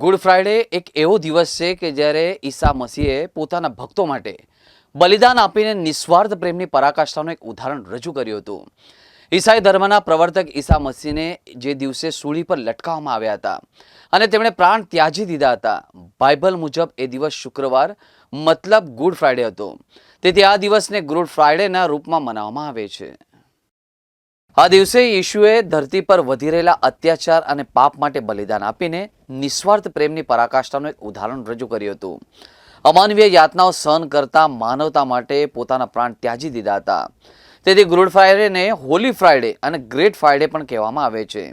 Good Friday એક એવો દિવસ છે કે જ્યારે ઈસા મસીહે પોતાના ભક્તો માટે બલિદાન આપીને નિસ્વાર્થ પ્રેમની પરાકાષ્ઠાનું એક ઉદાહરણ રજૂ કર્યું હતું. ઈસાઈ ધર્મના પ્રવર્તક ઈસા મસીહને જે દિવસે સૂળી પર લટકાવવામાં આવ્યા હતા અને તેમણે પ્રાણ ત્યાજી દીધા હતા. બાઇબલ મુજબ એ દિવસ શુક્રવાર, મતલબ ગુડ ફ્રાઈડે હતો. તેથી આ દિવસને ગુડ ફ્રાઈડેના રૂપમાં મનાવવામાં આવે છે. આ દિવસે ઈશુએ ધરતી પર વધી રહેલા અત્યાચાર અને પાપ માટે બલિદાન આપીને નિસ્વાર્થ પ્રેમની પરાકાષ્ઠાનું એક ઉદાહરણ રજૂ કર્યું હતું. અમાનવીય યાતનાઓ સહન કરતા માનવતા માટે પોતાના પ્રાણ ત્યાજી દીધા હતા. તેથી ગુડ ફ્રાઈડેને હોલી ફ્રાઈડે અને ગ્રેટ ફ્રાઈડે પણ કહેવામાં આવે છે.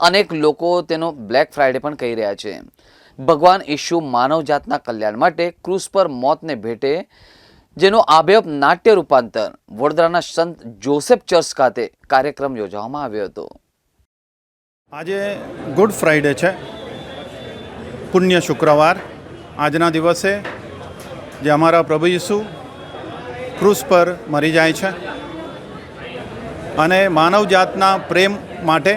અનેક લોકો તેનો બ્લેક ફ્રાઈડે પણ કહી રહ્યા છે. ભગવાન ઈશુ માનવજાતના કલ્યાણ માટે ક્રૂસ પર મોતને ભેટે જેનું આભેપ નાટ્ય રૂપાંતર વડોદરાના સંત જોસેફ ચર્ચ ખાતે કાર્યક્રમ યોજવામાં આવ્યો હતો. આજે ગુડ ફ્રાઈડે છે. પુણ્ય શુક્રવાર. આજના દિવસે જે અમારા પ્રભુ ઈસુ ક્રૂસ પર મરી જાય છે અને માનવજાતના પ્રેમ માટે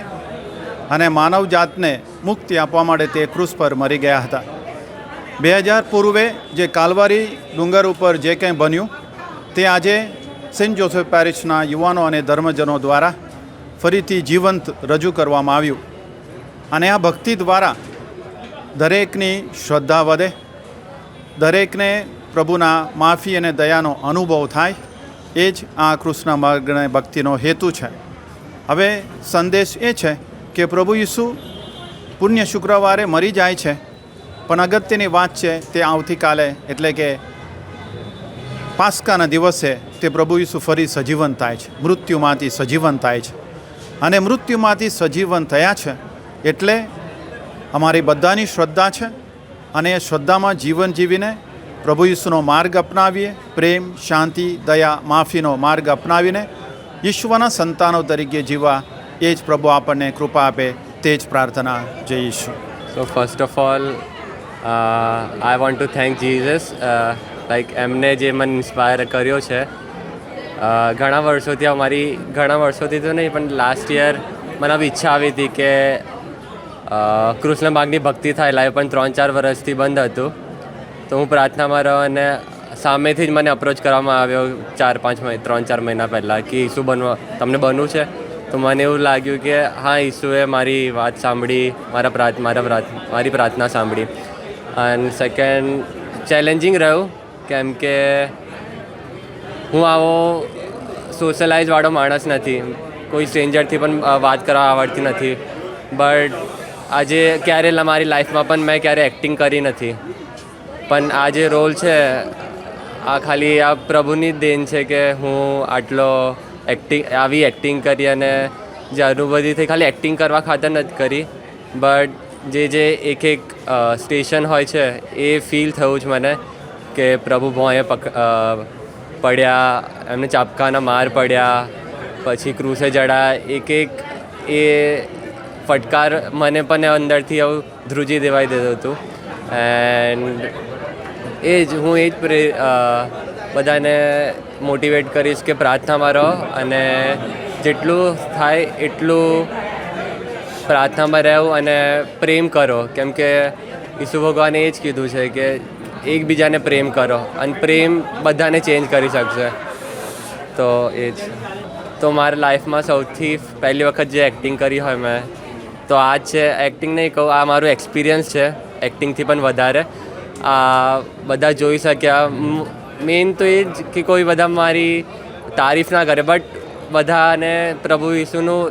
અને માનવજાતને મુક્તિ આપવા માટે તે ક્રૂસ પર મરી ગયા હતા. બે હજાર પૂર્વે જે કાલવારી ડુંગર ઉપર જે કંઈ બન્યું, તે આજે સેન્ટ જોસેફ પેરિસના યુવાનો અને ધર્મજનો દ્વારા ફરીથી જીવંત રજૂ કરવામાં આવ્યું. અને આ ભક્તિ દ્વારા દરેકની શ્રદ્ધા વધે, દરેકને પ્રભુના માફી અને દયાનો અનુભવ થાય, એ જ આ કૃષ્ણ માર્ગ અને ભક્તિનો હેતુ છે. હવે સંદેશ એ છે કે પ્રભુ ઈસુ પુણ્ય શુક્રવારે મરી જાય છે પણ અગત્યની વાત છે તે આવતીકાલે એટલે કે પાસ્કાના દિવસે તે પ્રભુ ઈસુ ફરી સજીવન થાય છે. મૃત્યુમાંથી સજીવન થાય છે. અને મૃત્યુમાંથી સજીવન થયા છે એટલે અમારી બધાની શ્રદ્ધા છે અને એ શ્રદ્ધામાં જીવન જીવીને પ્રભુ ઈસુનો માર્ગ અપનાવીએ, પ્રેમ, શાંતિ, દયા, માફીનો માર્ગ અપનાવીને ઈશ્વરના સંતાનો તરીકે જીવવા એ જ પ્રભુ આપણને કૃપા આપે તે જ પ્રાર્થના. જઈશું so first of of all, want to thank Jesus like એમને જે મને ઇન્સ્પાયર કર્યો છે. Uh, ઘણા વર્ષોથી અમારી ઘણા વર્ષોથી તો નહીં પણ લાસ્ટ યર મને આવી ઈચ્છા આવી હતી કે uh, કૃષ્ણ બાગની ભક્તિ થાય લાઈવ પણ ત્રણ ચાર વર્ષથી બંધ હતું. તો હું પ્રાર્થનામાં રહ્યો અને સામેથી જ મને અપ્રોચ કરવામાં આવ્યો ચાર પાંચ ત્રણ ચાર મહિના પહેલાં કે ઈસુ બનવા તમને બનવું છે? તો મને એવું લાગ્યું કે હા ઈસુએ મારી વાત સાંભળી મારા પ્રાર્થ મારા પ્રાર્થ મારી પ્રાર્થના સાંભળી. અને સેકન્ડ ચેલેન્જિંગ રહ્યું, કેમ કે હું આવો સોશિયલાઇઝવાળો માણસ નથી. કોઈ સ્ટ્રેન્જરથી પણ વાત કરવા આવડતી નથી. બટ આજે ક્યારે મારી લાઈફમાં પણ મેં ક્યારે એક્ટિંગ કરી નથી. પણ આ જે રોલ છે, આ ખાલી આ પ્રભુની દેન છે કે હું આટલો એક્ટિંગ આવી એક્ટિંગ કરી અને જે અનુભૂતિ થઈ, ખાલી એક્ટિંગ કરવા ખાતર નથી કરી. બટ જે જે એક એક સ્ટેશન હોય છે, એ ફીલ થયું છે મને કે પ્રભુ ભોંએ પક પડ્યા, એમને ચાપકાના માર પડ્યા, પછી ક્રૂસે જડા એક એક એ ફટકાર મને પણ અંદરથી આવું ધ્રુજી દેવાઈ દીધું હતું. એન્ડ એ જ હું એ જ બધાને મોટિવેટ કરીશ કે પ્રાર્થનામાં રહો અને જેટલું થાય એટલું પ્રાર્થનામાં રહેવું અને પ્રેમ કરો. કેમ કે ઈસુ ભગવાને એ જ કીધું છે કે એકબીજાને પ્રેમ કરો અને પ્રેમ બધાને ચેન્જ કરી શકશે. તો એ જ. તો મારા લાઈફમાં સૌથી પહેલી વખત જે એક્ટિંગ કરી હોય મેં, તો આ છે. એક્ટિંગ નહીં કહું, આ મારું એક્સપિરિયન્સ છે. એક્ટિંગથી પણ વધારે. આ બધા જોઈ શક્યા. મેઇન તો એ જ કે કોઈ બધા મારી તારીફ ના કરે બટ બધાને પ્રભુ ઈસુનું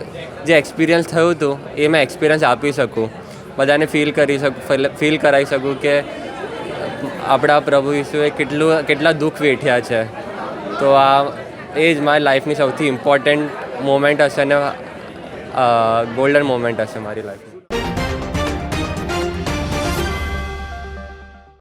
જે એક્સપિરિયન્સ થયું હતું, એ મેં એક્સપિરિયન્સ આપી શકું. બધાને ફીલ કરી શકું ફીલ કરાવી શકું કે આપણા પ્રભુ ઈસુએ કેટલું, કેટલા દુઃખ વેઠ્યા છે. તો આ એ જ મારી લાઈફની સૌથી ઇમ્પોર્ટન્ટ મોમેન્ટ હશે અને ગોલ્ડન મોમેન્ટ હશે મારી લાઈફ